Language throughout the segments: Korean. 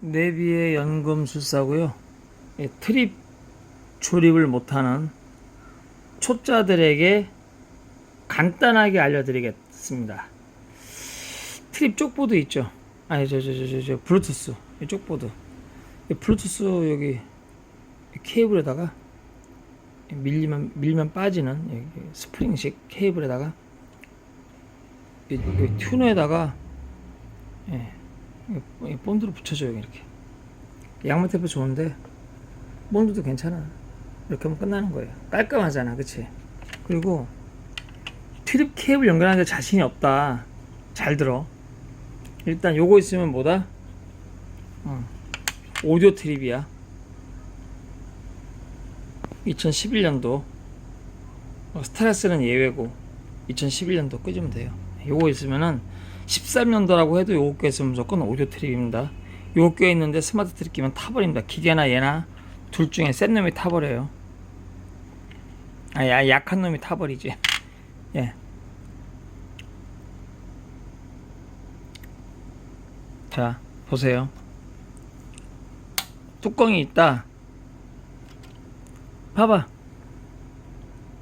내비의 연금술사고요. 예, 트립 조립을 못하는 초짜들에게 간단하게 알려드리겠습니다. 트립 쪽보드 있죠? 아니 저 저 저 저 저 블루투스 이 쪽보드 이 블루투스 여기 이 케이블에다가 밀리면 밀면 빠지는 여기 스프링식 케이블에다가 이, 이 튜너에다가 예, 본드로 붙여줘요 이렇게. 양말 테이프 좋은데 본드도 괜찮아. 이렇게 하면 끝나는 거예요. 깔끔하잖아 그치? 그리고 트립 케이블 연결하는데 자신이 없다. 잘 들어. 일단 요거 있으면 뭐다? 어, 오디오 트립이야. 2011년도. 어, 스트레스는 예외고 2011년도 끄주면 돼요. 요거 있으면은 13년도라고 해도 요거 껴 있으면 무조건 오디오 트립입니다. 요거 껴 있는데 스마트 트립 끼면 타버립니다. 기계나 얘나 둘 중에 센 놈이 타버려요. 아 야, 약한 놈이 타버리지. 예. 자 보세요. 뚜껑이 있다. 봐봐.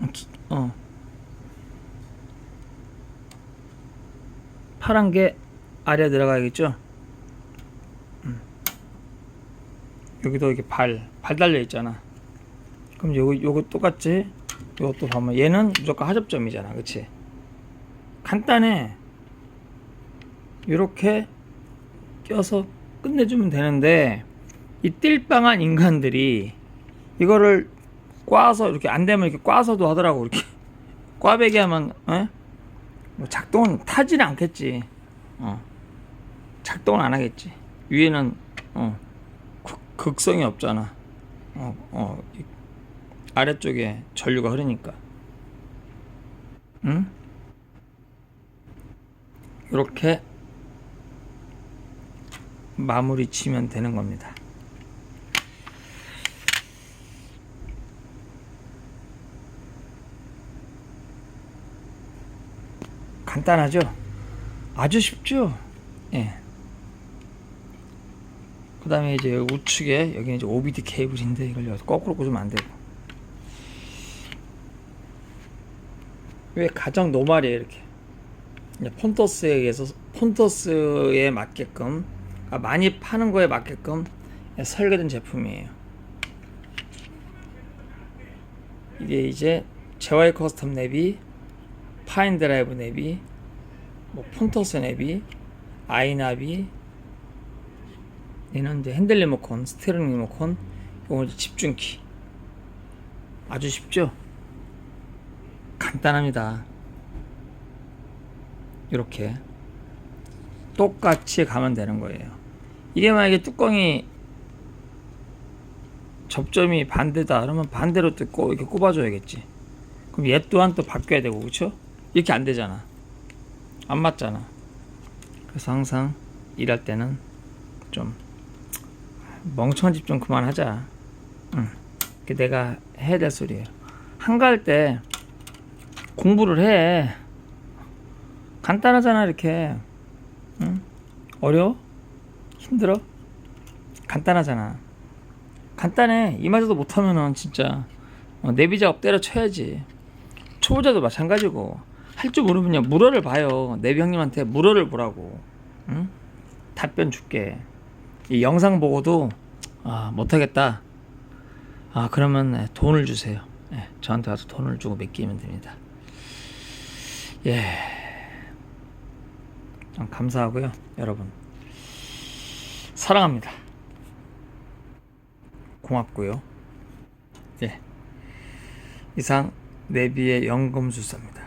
어, 기- 어 파란 게 아래 들어가야겠죠? 음. 여기도 이렇게 발, 발 달려 있잖아. 그럼 요거, 요거 똑같지 요것도 보면 얘는 무조건 하접점이잖아. 그치? 간단해. 요렇게 껴서 끝내주면 되는데 이 띨빵한 인간들이 이거를 꽈서 이렇게 안 되면 이렇게 꽈서도 하더라고 이렇게. 꽈배기 하면 어? 뭐 작동은 타지는 않겠지 어. 작동은 안 하겠지 위에는 어, 극, 극성이 없잖아 어, 어, 이 아래쪽에 전류가 흐르니까 응? 이렇게 마무리 치면 되는 겁니다. 간단하죠? 아주 쉽죠? 예. 그 다음에 이제 우측에 여기는 이제 OBD 케이블인데 이걸 거꾸로 꽂으면 안 되고 왜 가장 노말이에요 이렇게 이제 폰터스에 의해서 폰터스에 맞게끔 아, 많이 파는 거에 맞게끔 설계된 제품이에요. 이게 이제 JY 커스텀 내비, 파인 드라이브 내비, 뭐 폰터스 내비, 아이나비, 얘는 이제 핸들 리모컨, 스티어링 리모컨, 이거 이제 집중키. 아주 쉽죠? 간단합니다. 이렇게 똑같이 가면 되는 거예요. 이게 만약에 뚜껑이 접점이 반대다 그러면 반대로 또 꼬- 이렇게 꼽아줘야겠지. 그럼 얘 또한 또 바뀌어야 되고 그렇죠? 이렇게 안 되잖아. 안 맞잖아. 그래서 항상 일할 때는 좀 멍청한 집좀 그만하자. 응. 그게 내가 해야 될 소리예요. 한가할 때 공부를 해. 간단하잖아 이렇게. 응? 어려워? 힘들어? 간단하잖아. 간단해. 이마저도 못하면은 진짜 어, 내비 작업 때려 쳐야지. 초보자도 마찬가지고 할 줄 모르면요 물어를 봐요. 내비 형님한테 물어를 보라고. 응? 답변 줄게. 이 영상 보고도 아 못하겠다. 아 그러면 네, 돈을 주세요. 예, 저한테 와서 돈을 주고 맡기면 됩니다. 예. 참 감사하고요, 여러분. 사랑합니다. 고맙고요. 예. 이상 내비의 연금술사입니다.